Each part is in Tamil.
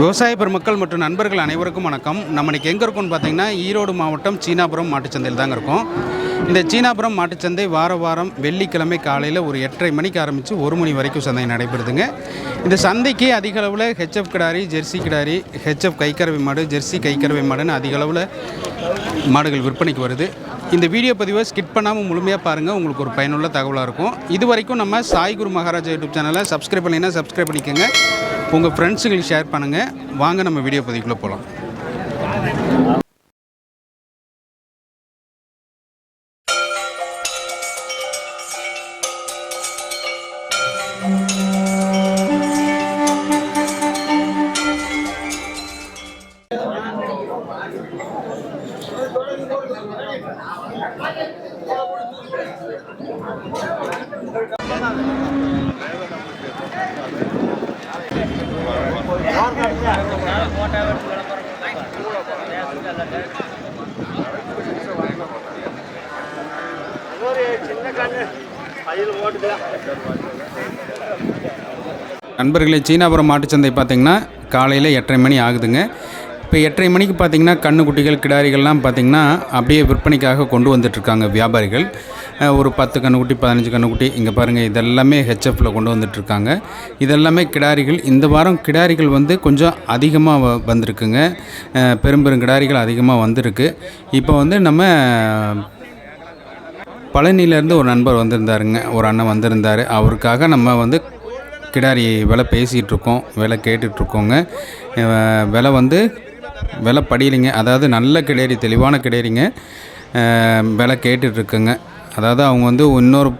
விவசாய பெருமக்கள் மற்றும் நண்பர்கள் அனைவருக்கும் வணக்கம். நம்ம இன்னைக்கு எங்கே இருக்கோம்னு பார்த்தீங்கன்னா ஈரோடு மாவட்டம் சீனாபுரம் மாட்டுச்சந்தையில் தாங்க இருக்கோம். இந்த சீனாபுரம் மாட்டுச்சந்தை வார வாரம் வெள்ளிக்கிழமை காலையில் ஒரு எட்டரை மணிக்கு ஆரம்பித்து ஒரு மணி வரைக்கும் சந்தை நடைபெறுதுங்க. இந்த சந்தைக்கு அதிக அளவில் ஹெச்எஃப் கிடாரி ஜெர்சி கிடாரி ஹெச்எஃப் கைக்கறவை மாடு ஜெர்சி கைக்கறவை மாடுன்னு அதிக அளவில் மாடுகள் விற்பனைக்கு வருது. இந்த வீடியோ பதிவை ஸ்கிப் பண்ணாமல் முழுமையாக பாருங்கள் உங்களுக்கு ஒரு பயனுள்ள தகவலாக இருக்கும். இது வரைக்கும் நம்ம சாய் குரு மகாராஜா யூடியூப் சேனலை சப்ஸ்கிரைப் பண்ணினா சப்ஸ்கிரைப் பண்ணிக்கோங்க. உங்கள் ஃப்ரெண்ட்ஸுங்களுக்கு ஷேர் பண்ணுங்கள் வாங்க நம்ம வீடியோ பதிவுக்குள்ளே போகலாம் நண்பர்களே சீனாபுரம் மாட்டுச்சந்தை பார்த்தீங்கன்னா காலையில் எட்டரை மணி ஆகுதுங்க. இப்போ எட்டரை மணிக்கு பார்த்தீங்கன்னா கண்ணுக்குட்டிகள் கிடாரிகள்லாம் பார்த்திங்கன்னா அப்படியே விற்பனைக்காக கொண்டு வந்துட்டுருக்காங்க வியாபாரிகள். ஒரு பத்து கண்ணுக்குட்டி பதினஞ்சு கண்ணுக்குட்டி இங்கே பாருங்கள் இதெல்லாமே ஹெச்எஃப்பில் கொண்டு வந்துட்டுருக்காங்க. இதெல்லாமே கிடாரிகள். இந்த வாரம் கிடாரிகள் வந்து கொஞ்சம் அதிகமாக வ- வந்திருக்குங்க. பெரும்பெரும் கிடாரிகள் அதிகமாக வந்திருக்கு. இப்போ வந்து நம்ம பழனியிலேருந்து ஒரு நண்பர் வந்திருந்தாருங்க. ஒரு அண்ணன் வந்திருந்தார். அவருக்காக நம்ம வந்து கிடாரி விலை பேசிகிட்டு இருக்கோம் விலை கேட்டுட்ருக்கோங்க விலை வந்து விலை படியலைங்க. அதாவது நல்ல கிடேரி தெளிவான கிடேரிங்க விலை கேட்டுட்ருக்குங்க. அதாவது அவங்க வந்து இன்னொரு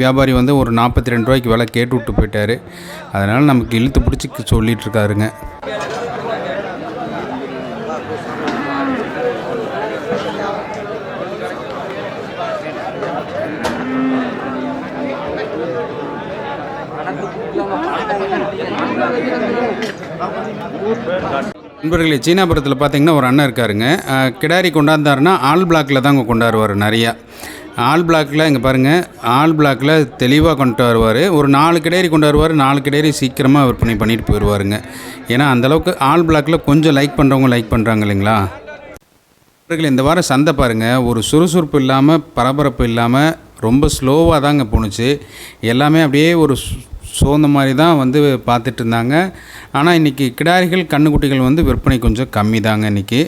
வியாபாரி வந்து ஒரு நாற்பத்தி ரெண்டு ரூபாய்க்கு விலை கேட்டு விட்டு போயிட்டாரு. அதனால் நமக்கு இழுத்து பிடிச்சி சொல்லிட்டு இருக்காருங்க நண்பர்களே சீனாபுரத்தில் பார்த்தீங்கன்னா ஒரு அண்ணன் இருக்காருங்க. கிடாரி கொண்டாந்தாருன்னா ஆல் பிளாக்கில் தாங்க கொண்டாடுவார் நிறையா. ஆல் பிளாக்கில் இங்கே பாருங்கள் ஆல் பிளாக்கில் தெளிவாக கொண்டு வருவார் ஒரு நாலு கிடேரி கொண்டு வருவார் நாலு கிடேரி சீக்கிரமாக விற்பனை பண்ணிட்டு போயிடுவாருங்க ஏன்னா அந்தளவுக்கு ஆல் பிளாக்கில் கொஞ்சம் லைக் பண்ணுறவங்க லைக் பண்ணுறாங்க இல்லைங்களா? நண்பர்களே இந்த வாரம் சந்தை பாருங்கள் ஒரு சுறுசுறுப்பு இல்லாமல் பரபரப்பு இல்லாமல் ரொம்ப ஸ்லோவாக தாங்க போணுச்சு. எல்லாமே அப்படியே ஒரு ஸோ இந்த மாதிரி தான் வந்து பார்த்துட்டு இருந்தாங்க ஆனால் இன்றைக்கி கிடாரிகள் கண்ணுக்குட்டிகள் வந்து விற்பனை கொஞ்சம் கம்மி தாங்க இன்றைக்கி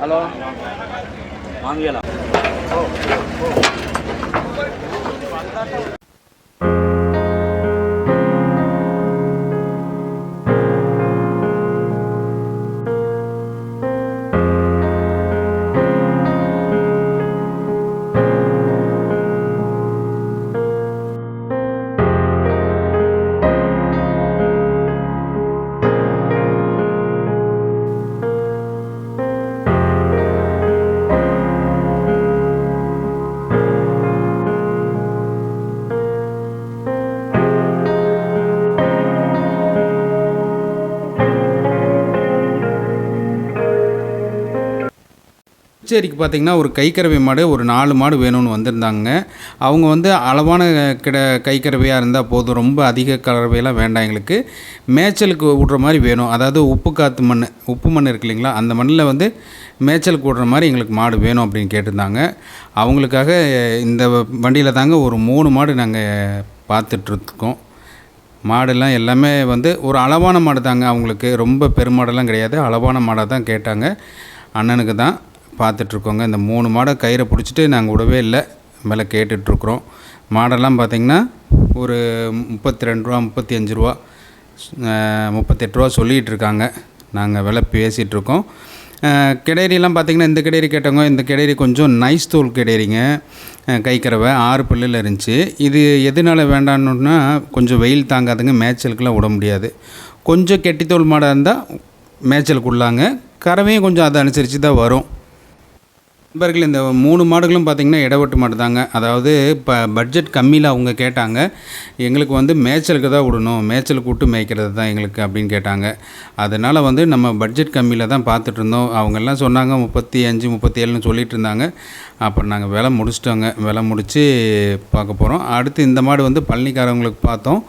ஹலோ வாங்கியலாம் கச்சேரிக்கு பார்த்திங்கன்னா ஒரு கைக்கரவை மாடு ஒரு நாலு மாடு வேணும்னு வந்திருந்தாங்க. அவங்க வந்து அளவான கிட கைக்கரவையாக இருந்தால் போதும். ரொம்ப அதிக கறவையெல்லாம் வேண்டாம் எங்களுக்கு. மேய்ச்சலுக்கு விடுற மாதிரி வேணும். அதாவது உப்பு காற்று மண் உப்பு மண் இருக்கு இல்லைங்களா? அந்த மண்ணில் வந்து மேய்ச்சலுக்கு விட்ற மாதிரி எங்களுக்கு மாடு வேணும் அப்படின்னு கேட்டிருந்தாங்க. அவங்களுக்காக இந்த வண்டியில் தாங்க ஒரு மூணு மாடு நாங்கள் பார்த்துட்ருக்கோம். மாடெல்லாம் எல்லாமே வந்து ஒரு அளவான மாடு தாங்க அவங்களுக்கு. ரொம்ப பெருமாடெல்லாம் கிடையாது. அளவான மாடாக தான் கேட்டாங்க. அண்ணனுக்கு தான். பார்த்துட்ருக்கோங்க. இந்த மூணு மாடை கயிறை பிடிச்சிட்டு நாங்கள் விடவே இல்லை. மேலே கேட்டுட்ருக்குறோம். மாடெல்லாம் பார்த்திங்கன்னா ஒரு முப்பத்தி ரெண்டு ரூபா முப்பத்தி அஞ்சு ரூபா முப்பத்தெட்டு ரூபா சொல்லிகிட்டு இருக்காங்க நாங்கள் விலை பேசிகிட்ருக்கோம். கிடேரியெல்லாம் பார்த்திங்கன்னா இந்த கிடேரி கேட்டவங்க இந்த கிடேரி கொஞ்சம் நைஸ் தோல் கிடேரிங்க கைக்கிறவை ஆறு பில்லில் இருந்துச்சு. இது எதனால வேண்டான்னா கொஞ்சம் வெயில் தாங்காதுங்க. மேய்ச்சலுக்குலாம் விட முடியாது. கொஞ்சம் கெட்டித்தோல் மாடாக இருந்தால் மேய்ச்சலுக்கு உள்ளாங்க கறவையும் கொஞ்சம் அதை அனுசரித்து தான் வரும். நண்பர்கள் இந்த மூணு மாடுகளும் பார்த்திங்கன்னா இடவட்டு மாடு தாங்க அதாவது இப்போ பட்ஜெட் கம்மியில் அவங்க கேட்டாங்க. எங்களுக்கு வந்து மேய்ச்சலுக்கு தான் விடணும். மேய்ச்சலுக்கு விட்டு மேய்க்கிறது தான் எங்களுக்கு அப்படின்னு கேட்டாங்க. அதனால் வந்து நம்ம பட்ஜெட் கம்மியில் தான் பார்த்துட்டு இருந்தோம். அவங்கெல்லாம் சொன்னாங்க முப்பத்தி அஞ்சு முப்பத்தி ஏழுன்னு சொல்லிட்டு இருந்தாங்க. அப்புறம் நாங்கள் விலை முடிச்சிட்டோங்க. விலை முடித்து பார்க்க போகிறோம் அடுத்து இந்த மாடு வந்து பழனிக்காரவங்களுக்கு பார்த்தோம்.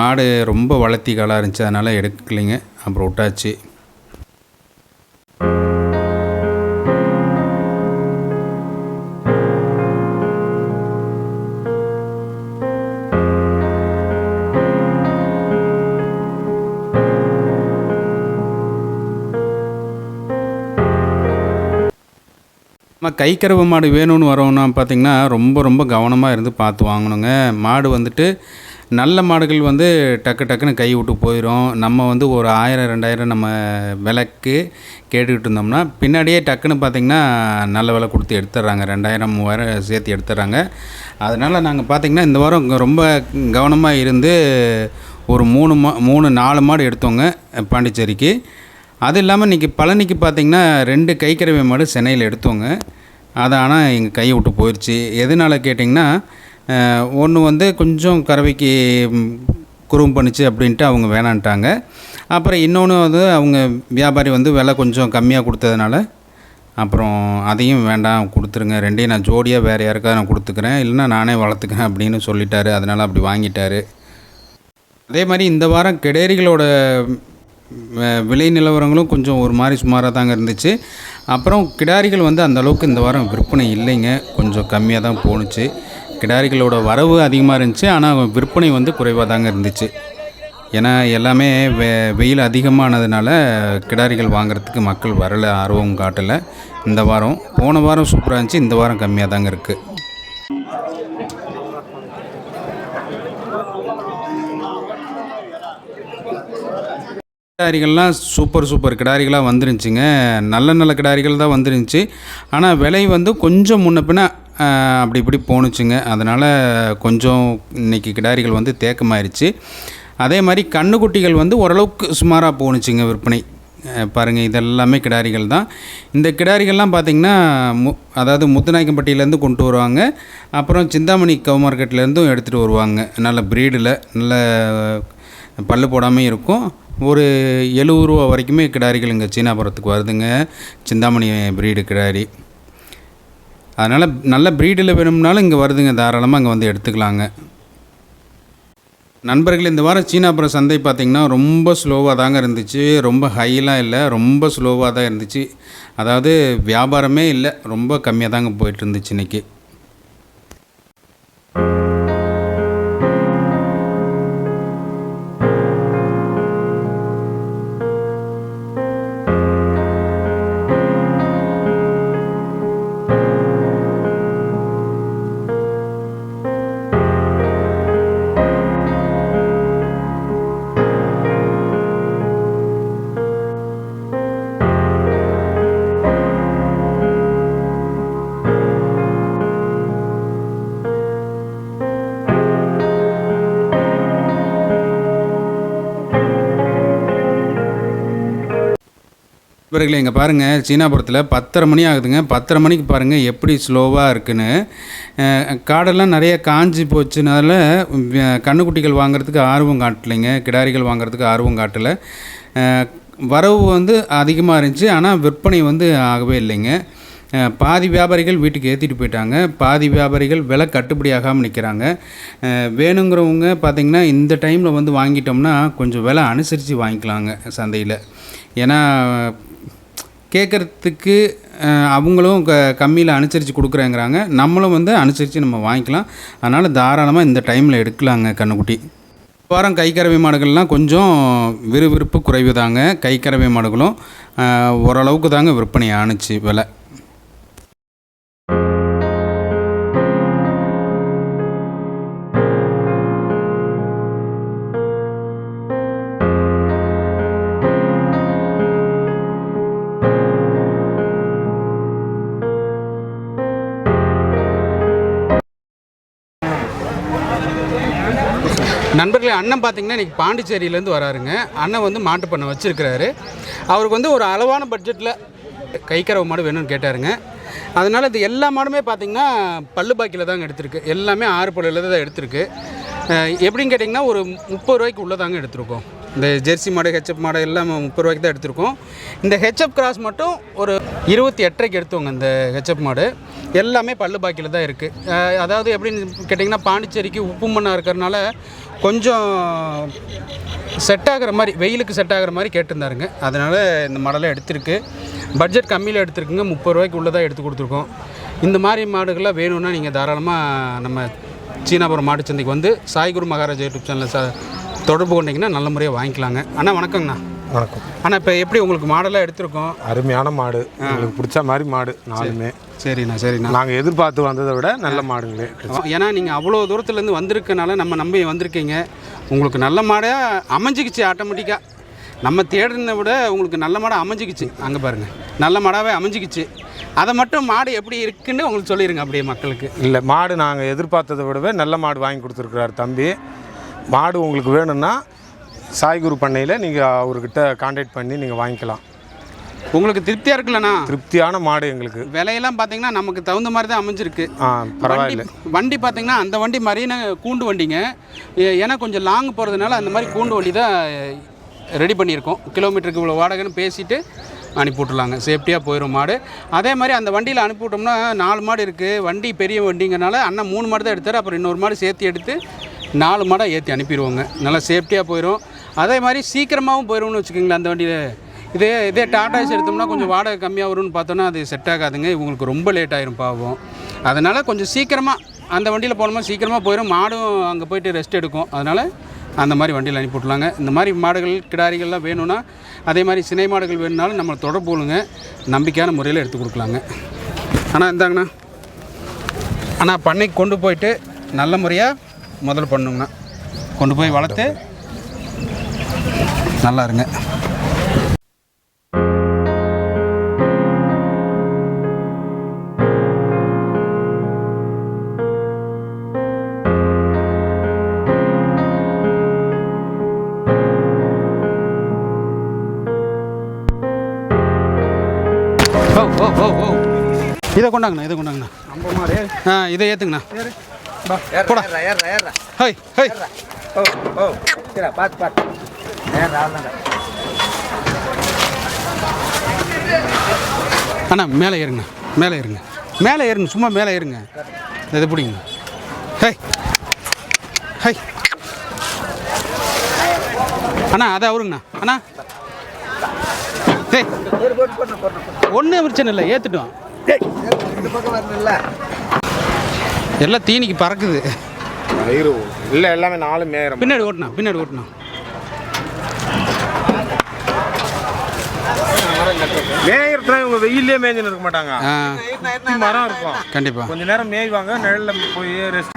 மாடு ரொம்ப வளர்த்தி காலாக இருந்துச்சு. அதனால் எடுக்கலைங்க. அப்புறம் விட்டாச்சு. கைக்கறவை மாடு வேணும்னு வரோம்னா பார்த்திங்கன்னா ரொம்ப ரொம்ப கவனமாக இருந்து பார்த்து வாங்கணுங்க. மாடு வந்துட்டு நல்ல மாடுகள் வந்து டக்கு டக்குன்னு கை விட்டு போயிடும் நம்ம வந்து ஒரு ஆயிரம் ரெண்டாயிரம் நம்ம விலைக்கு கேட்டுக்கிட்டு இருந்தோம்னா பின்னாடியே டக்குன்னு பார்த்திங்கன்னா நல்ல விலை கொடுத்து எடுத்துட்றாங்க. ரெண்டாயிரம் மூவாயிரம் சேர்த்து எடுத்துடுறாங்க. அதனால் நாங்கள் பார்த்திங்கன்னா இந்த வாரம் ரொம்ப கவனமாக இருந்து ஒரு மூணு மா மூணு நாலு மாடு எடுத்தோங்க பாண்டிச்சேரிக்கு. அது இல்லாமல் இன்றைக்கி பழனிக்கு பார்த்திங்கன்னா ரெண்டு கைக்கறவை மாடு சென்னையில் எடுத்தோங்க. அது ஆனால் எங்கள் கையை விட்டு போயிடுச்சு எதனால் கேட்டிங்கன்னா ஒன்று வந்து கொஞ்சம் கறவைக்கு குரும் குறும் பண்ணுச்சு அப்படின்ட்டு அவங்க வேணான்ட்டாங்க. அப்புறம் இன்னொன்று வந்து அவங்க வியாபாரி வந்து விலை கொஞ்சம் கம்மியாக கொடுத்ததுனால அப்புறம் அதையும் வேண்டாம் கொடுத்துருங்க. ரெண்டையும் நான் ஜோடியாக வேறு யாருக்காவது நான் கொடுத்துக்கிறேன். இல்லைனா நானே வளர்த்துக்கிறேன் அப்படின்னு சொல்லிட்டாரு. அதனால் அப்படி வாங்கிட்டாரு. அதே மாதிரி இந்த வாரம் கெடேரிகளோட விலை நிலவரங்களும் கொஞ்சம் ஒரு மாதிரி சுமாராக தாங்க இருந்துச்சு. அப்புறம் கிடாரிகள் வந்து அந்த அளவுக்கு இந்த வாரம் விற்பனை இல்லைங்க. கொஞ்சம் கம்மியாக தான் போணுச்சு. கிடாரிகளோட வரவு அதிகமாக இருந்துச்சு. ஆனால் விற்பனை வந்து குறைவாக தாங்க இருந்துச்சு. ஏன்னா எல்லாமே வெ வெயில் அதிகமானதுனால கிடாரிகள் வாங்குறதுக்கு மக்கள் வரல ஆர்வம் காட்டலை. இந்த வாரம் போன வாரம் சூப்பராக இருந்துச்சு. இந்த வாரம் கம்மியாக தாங்க இருக்குது கிடாரிகள்லாம் சூப்பர் சூப்பர் கிடாரிகளாக வந்துருந்துச்சுங்க. நல்ல நல்ல கிடாரிகள் தான் வந்துருந்துச்சு. ஆனால் விலை வந்து கொஞ்சம் முன்ன பின்ன அப்படி இப்படி போணுச்சுங்க. அதனால் கொஞ்சம் இன்னைக்கு கிடாரிகள் வந்து தேக்கமாயிருச்சு. அதே மாதிரி கண்ணுக்குட்டிகள் வந்து ஓரளவுக்கு சுமாராக போணுச்சுங்க விற்பனை. பாருங்கள் இதெல்லாமே கிடாரிகள் தான். இந்த கிடாரிகள்லாம் பார்த்திங்கன்னா மு அதாவது முத்துநாயக்கம்பட்டியிலேருந்து கொண்டு வருவாங்க. அப்புறம் சிந்தாமணி கவு மார்க்கெட்லேருந்தும் எடுத்துகிட்டு வருவாங்க. நல்ல ப்ரீடில் நல்ல பல்லு போடாமல் இருக்கும். ஒரு எழுபது ரூபா வரைக்குமே கிடாரிகள் இங்கே சீனாபுரத்துக்கு வருதுங்க. சிந்தாமணி ப்ரீடு கிடாரி. அதனால் நல்ல ப்ரீடில் வேணும்னாலும் இங்கே வருதுங்க. தாராளமாக இங்கே வந்து எடுத்துக்கலாங்க. நண்பர்கள் இந்த வாரம் சீனாபுரம் சந்தை பார்த்திங்கன்னா ரொம்ப ஸ்லோவாக தாங்க இருந்துச்சு. ரொம்ப ஹைலாம் இல்லை. ரொம்ப ஸ்லோவாக தான் இருந்துச்சு. அதாவது வியாபாரமே இல்லை. ரொம்ப கம்மியாக தாங்க போயிட்டு இருந்துச்சு இன்றைக்கி இவர்களே இங்கே பாருங்கள் சீனாபுரத்தில் பத்தரை மணி ஆகுதுங்க. பத்தரை மணிக்கு பாருங்கள் எப்படி ஸ்லோவாக இருக்குன்னு. காடெல்லாம் நிறைய காஞ்சி போச்சுனால கண்ணுக்குட்டிகள் வாங்குறதுக்கு ஆர்வம் காட்டலைங்க. கிடாரிகள் வாங்குறதுக்கு ஆர்வம் காட்டலை. வரவு வந்து அதிகமாக இருந்துச்சு ஆனால் விற்பனை வந்து ஆகவே இல்லைங்க. பாதி வியாபாரிகள் வீட்டுக்கு ஏற்றிட்டு போயிட்டாங்க. பாதி வியாபாரிகள் விலை கட்டுப்படி ஆகாமல் நிற்கிறாங்க வேணுங்கிறவங்க பார்த்திங்கன்னா இந்த டைமில் வந்து வாங்கிட்டோம்னா கொஞ்சம் விலை அனுசரித்து வாங்கிக்கலாங்க சந்தையில். ஏன்னா கேட்குறதுக்கு அவங்களும் க கம்மியில் அனுசரித்து கொடுக்குறேங்கிறாங்க. நம்மளும் வந்து அனுசரித்து நம்ம வாங்கிக்கலாம். அதனால் தாராளமாக இந்த டைமில் எடுக்கலாங்க கண்ணுக்குட்டி. வாரம் கைக்கரவை மாடுகள்லாம் கொஞ்சம் விறுவிறுப்பு குறைவு தாங்க கைக்கரவை மாடுகளும் ஓரளவுக்கு தாங்க விற்பனை ஆணுச்சு விலை. நண்பர்களே அண்ணன் பார்த்தீங்கன்னா இன்றைக்கி பாண்டிச்சேரியிலேருந்து வராருங்க. அண்ணன் வந்து மாட்டு பண்ணை வச்சுருக்கிறாரு. அவருக்கு வந்து ஒரு அளவான பட்ஜெட்டில் கைக்கரவு மாடு வேணும்னு கேட்டாருங்க. அதனால் இது எல்லா மாடுமே பார்த்தீங்கன்னா பல்லு பாக்கியில் தாங்க எடுத்திருக்கு. எல்லாமே ஆறு பல்லில் தான் எடுத்திருக்கு. எப்படின்னு கேட்டிங்கன்னா ஒரு முப்பது ரூபாய்க்கு உள்ளே தாங்க எடுத்திருக்கோம். இந்த ஜெர்சி மாடு ஹெச்எப் மாடு எல்லாம் முப்பது ரூபாய்க்கு தான் எடுத்திருக்கோம். இந்த ஹெச்எப் கிராஸ் மட்டும் ஒரு இருபத்தி எட்டரைக்கு எடுத்தோங்க இந்த ஹெச்எப் மாடு. எல்லாமே பல்லு பாக்கியில் தான் இருக்குது அதாவது எப்படின்னு கேட்டிங்கன்னா பாண்டிச்சேரிக்கு உப்பு மண்ணாக இருக்கிறனால கொஞ்சம் செட் ஆகிற மாதிரி வெயிலுக்கு செட் ஆகிற மாதிரி கேட்டிருந்தாருங்க. அதனால் இந்த மாடலை எடுத்திருக்கு. பட்ஜெட் கம்மியில் எடுத்திருக்குங்க. முப்பது ரூபாய்க்கு உள்ளதாக எடுத்து கொடுத்துருக்கோம். இந்த மாதிரி மாடுகள்லாம் வேணும்னா நீங்கள் தாராளமாக நம்ம சீனாபுரம் மாட்டுச்சந்தைக்கு வந்து சாய்குரு மகாராஜா யூடியூப் சேனலில் ச தொடர்பு கொண்டீங்கன்னா நல்ல முறையாக வாங்கிக்கலாங்க. அண்ணா வணக்கங்கண்ணா. வணக்கம். அண்ணா இப்போ எப்படி உங்களுக்கு மாடலாக எடுத்திருக்கோம்? அருமையான மாடு. உங்களுக்கு பிடிச்ச மாதிரி மாடு நாலுமே. சரிண்ணா சரிண்ணா. நாங்கள் எதிர்பார்த்து வந்ததை விட நல்ல மாடுங்களே ஏன்னா நீங்கள் அவ்வளோ தூரத்துலேருந்து வந்திருக்கனால நம்ம நம்பி வந்திருக்கீங்க. உங்களுக்கு நல்ல மாடாக அமைஞ்சிக்கிச்சு ஆட்டோமேட்டிக்காக நம்ம தேடுறதை விட உங்களுக்கு நல்ல மாடாக அமைஞ்சிக்கிச்சு. அங்கே பாருங்கள் நல்ல மாடாகவே அமைஞ்சிக்கிச்சு. அதை மட்டும் மாடு எப்படி இருக்குன்னு உங்களுக்கு சொல்லிடுங்க அப்படியே மக்களுக்கு. இல்லை மாடு நாங்கள் எதிர்பார்த்ததை விடவே நல்ல மாடு வாங்கி கொடுத்துருக்குறாரு தம்பி. மாடு உங்களுக்கு வேணும்னா சாய்குரு பண்ணையில் நீங்கள் அவர்கிட்ட காண்டாக்ட் பண்ணி நீங்கள் வாங்கிக்கலாம். உங்களுக்கு திருப்தியாக இருக்குல்லண்ணா? திருப்தியான மாடு எங்களுக்கு. விலையெல்லாம் பார்த்தீங்கன்னா நமக்கு தகுந்த மாதிரி தான் அமைஞ்சிருக்கு. ஆ பரவாயில்ல. வண்டி பார்த்தீங்கன்னா அந்த வண்டி மரீன கூண்டு வண்டிங்க. ஏன்னா கொஞ்சம் லாங் போகிறதுனால அந்த மாதிரி கூண்டு வண்டி தான் ரெடி பண்ணியிருக்கோம். கிலோமீட்டருக்கு இவ்வளோ வாடகைன்னு பேசிட்டு அனுப்பி விட்ருலாங்க சேஃப்டியாக போயிடும் மாடு. அதே மாதிரி அந்த வண்டியில் அனுப்பி விட்டோம்னா நாலு மாடு இருக்குது வண்டி பெரிய வண்டிங்கனால அண்ணன் மூணு மாடு தான் எடுத்தார். அப்புறம் இன்னொரு மாடு சேர்த்து எடுத்து நாலு மாடாக ஏற்றி அனுப்பிடுவோங்க. நல்லா சேஃப்டியாக போயிடும் அதே மாதிரி சீக்கிரமாகவும் போயிடும்னு வச்சுக்கோங்களேன் அந்த வண்டியில். இதே இதே டாடாஸ் எடுத்தோம்னா கொஞ்சம் வாடகை கம்மியாக வரும்னு பார்த்தோன்னா அது செட் ஆகாதுங்க. இவங்களுக்கு ரொம்ப லேட் ஆயிரும் பாவம். அதனால் கொஞ்சம் சீக்கிரமாக அந்த வண்டியில் போனோமா சீக்கிரமாக போயிடும் மாடும் அங்கே போயிட்டு ரெஸ்ட் எடுக்கும். அதனால் அந்த மாதிரி வண்டியில் அனுப்பி விட்லாங்க இந்த மாதிரி மாடுகள் கிடாரிகள்லாம் வேணும்னா அதே மாதிரி சினை மாடுகள் வேணும்னாலும் நம்மளை தொடர்பு கொள்ளுங்க. நம்பிக்கையான முறையில் எடுத்து கொடுக்கலாங்க. ஆனால் இந்தாங்கண்ணா. ஆனால் பண்ணைக்கு கொண்டு போயிட்டு நல்ல முறையாக முதல்ல பண்ணுங்கண்ணா. கொண்டு போய் வளர்த்து நல்லா இருங்க ஓ ஓ ஓ ஓ. இதை கொண்டாங்கண்ணா இதை கொண்டாங்கண்ணா. ஆ இதை ஏற்றுங்கண்ணா போடா. ஹை ஹை ஓ ஓ. பார்த்து பார்த்து அண்ணா மேலே ஏறுங்க மேலே ஏறுங்க. மேலே ஏறுங்க சும்மா மேலே ஏறுங்க. இதை பிடிங்க. ஹை. ஹை. அண்ணா அதை அவருங்கண்ணா. அண்ணா. போட்டு ஒன்றும் பிரச்சனை இல்லை ஏற்றுட்டோம் எல்லாம் தீனிக்கு பறக்குது. இல்லை எல்லாமே நாலு மேயிரம் பின்னாடி ஓட்டுனா பின்னாடி ஓட்டுனா மேயிறதுனா இவங்க வெயிலே மேய்ஞ்சுன்னு இருக்க மாட்டாங்க சுத்தி மரம் இருக்கும். கண்டிப்பாக கொஞ்ச நேரம் மேய்வாங்க நிழல்ல போய் ரெஸ்ட்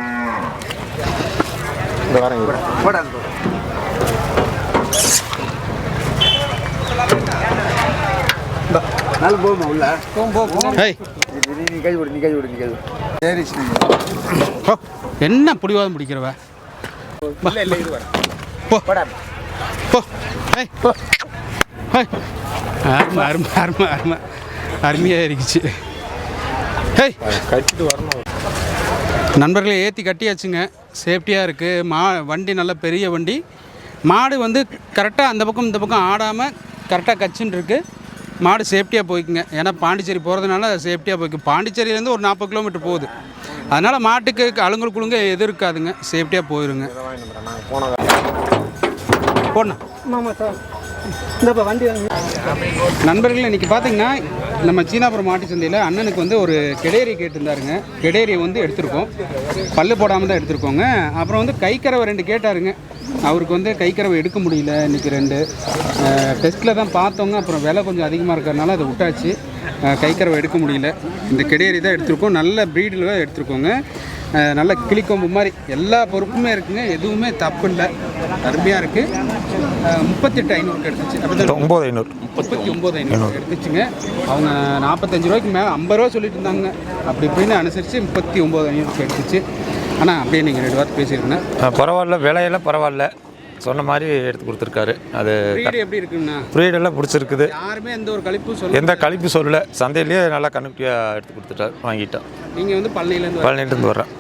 இந்த வரேங்க நல்ல போகுமா உள்ள? என்ன பிடிவாதம் பிடிக்கிறவ? போ. போடா. போ. போ ஹை அருமை அருமை அருமை. அருமை அருமையாக இருந்துச்சு ஹை! கட்டிட்டு வரணும் நண்பர்களை ஏற்றி கட்டியாச்சுங்க. சேஃப்டியாக இருக்குது மா வண்டி நல்ல பெரிய வண்டி. மாடு வந்து கரெக்டாக அந்த பக்கம் இந்த பக்கம் ஆடாமல் கரெக்டாக கச்சின்னு இருக்குது மாடு சேஃப்டியாக போய்க்குங்க. ஏன்னா பாண்டிச்சேரி போகிறதுனால சேஃப்டியாக போய்க்கும் பாண்டிச்சேரியிலேருந்து ஒரு நாற்பது கிலோமீட்டர் போகுது. அதனால் மாட்டுக்கு அழுங்கல் குழுங்க எது இருக்காதுங்க. சேஃப்டியாக போயிருங்க. நாங்கள் இந்தப்பா வண்டி நண்பர்கள் இன்றைக்கி பார்த்தீங்கன்னா நம்ம சீனாபுரம் மாட்டு சந்தையில் அண்ணனுக்கு வந்து ஒரு கெடேரி கேட்டிருந்தாருங்க. கெடேரியை வந்து எடுத்திருக்கோம். பல்லு போடாமல் தான் எடுத்திருக்கோங்க. அப்புறம் வந்து கைக்கரவை ரெண்டு கேட்டாருங்க. அவருக்கு வந்து கைக்கரவை எடுக்க முடியல இன்றைக்கி ரெண்டு. டெஸ்ட்டில் தான் பார்த்தோங்க. அப்புறம் விலை கொஞ்சம் அதிகமாக இருக்கிறதுனால அதை விட்டாச்சு. கைக்கரவை எடுக்க முடியல. இந்த கெடேரி தான் எடுத்திருக்கோம். நல்ல ப்ரீடில் தான் எடுத்திருக்கோங்க. நல்ல கிளிக்கொம்பு மாதிரி எல்லா பொறுப்புமே இருக்குங்க. எதுவுமே தப்பு இல்லை அருமையாக இருக்குது முப்பத்தெட்டு ஐநூறுக்கு எடுத்துச்சு. ஒம்பது ஐநூறு. முப்பத்தி ஒம்பது ஐநூறு எடுத்துச்சுங்க. அவங்க நாற்பத்தஞ்சு ரூபாய்க்கு மேலே ஐம்பது ரூபா சொல்லிட்டு இருந்தாங்க. அப்படி இப்படின்னு அனுசரித்து முப்பத்தி ஒம்பது ஐநூறுக்கு எடுத்துச்சு. ஆனால் அப்படியே நீங்கள் ரெண்டு வார்த்தை பேசியிருக்கேன் பரவாயில்ல விலையெல்லாம் பரவாயில்ல. சொன்ன மாதிரி எடுத்து கொடுத்துருக்காரு. அது எப்படி இருக்குங்கண்ணா ப்ரீடெல்லாம் பிடிச்சிருக்குது. யாருமே எந்த ஒரு கழிப்பும் சொல்ல எந்த கழிப்பு சொல்லல. சந்தையிலேயே நல்லா கண்ணுக்குட்டியாக எடுத்து கொடுத்துட்டார் வாங்கிட்டோம். நீங்கள் வந்து பழனியிலேருந்து பழனிலேருந்து வர்றேன்.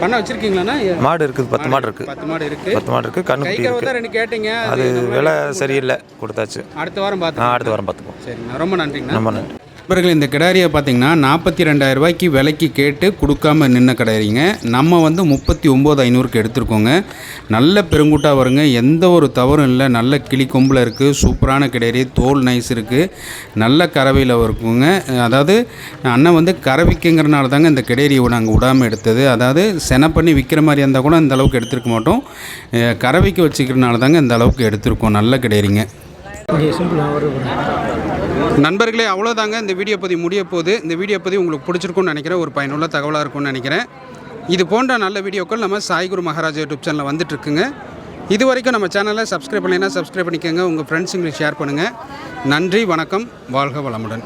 பண்ண வச்சுருக்கீங்களாண்ணா? மாடு இருக்குது பத்து மாடு இருக்குது பத்து மாடு இருக்குது பத்து மாடு இருக்குது கண்ணுக்குட்டி கைக்கறவை இருக்குது ரெண்டு கேட்டீங்க. அது விலை சரியில்லை கொடுத்தாச்சு. அடுத்த வாரம் பார்த்து அடுத்த வாரம் பார்த்துப்போம் சரிங்கண்ணா. ரொம்ப நன்றிங்கண்ணா. ரொம்ப நன்றி. நண்பர்கள் இந்த கிடாரியை பார்த்தீங்கன்னா நாற்பத்தி ரெண்டாயிரம் ரூபாய்க்கு விலைக்கு கேட்டு கொடுக்காம நின்ன கிடாரிங்க. நம்ம வந்து முப்பத்தி ஒம்பது ஐநூறுக்கு எடுத்துருக்கோங்க. நல்ல பெருங்குட்டாக வருங்க. எந்த ஒரு தவறும் இல்லை. நல்ல கிளி கொம்பில் இருக்குது சூப்பரான கிடாரி. தோல் நைஸ் இருக்குது நல்ல கறவையில் இருக்குங்க. அதாவது அண்ணன் வந்து கறவைக்குங்கிறனால தாங்க இந்த கிடேரியை நாங்கள் விடாமல் எடுத்தது. அதாவது செனை பண்ணி விற்கிற மாதிரி இருந்தால் கூட இந்த அளவுக்கு எடுத்துருக்க மாட்டோம். கறவைக்கு வச்சுக்கிறனால தாங்க இந்த அளவுக்கு எடுத்திருக்கோம். நல்ல கிடேரிங்க. நண்பர்களே அவ்வளோதாங்க இந்த வீடியோ பதிவு முடிய போகுது. இந்த வீடியோ பதிவு உங்களுக்கு பிடிச்சிருக்கும்னு நினைக்கிறேன். ஒரு பயனுள்ள தகவலாக இருக்கும்னு நினைக்கிறேன். இது போன்ற நல்ல வீடியோக்கள் நம்ம சாய்குரு மகாராஜா யூடியூப் சேனலில் வந்துட்டுருக்குங்க. இது வரைக்கும் நம்ம சேனலை சப்ஸ்கிரைப் பண்ணலைன்னா சப்ஸ்கிரைப் பண்ணிக்கோங்க. உங்கள் ஃப்ரெண்ட்ஸுங்களுக்கு ஷேர் பண்ணுங்கள் நன்றி வணக்கம். வாழ்க வளமுடன்.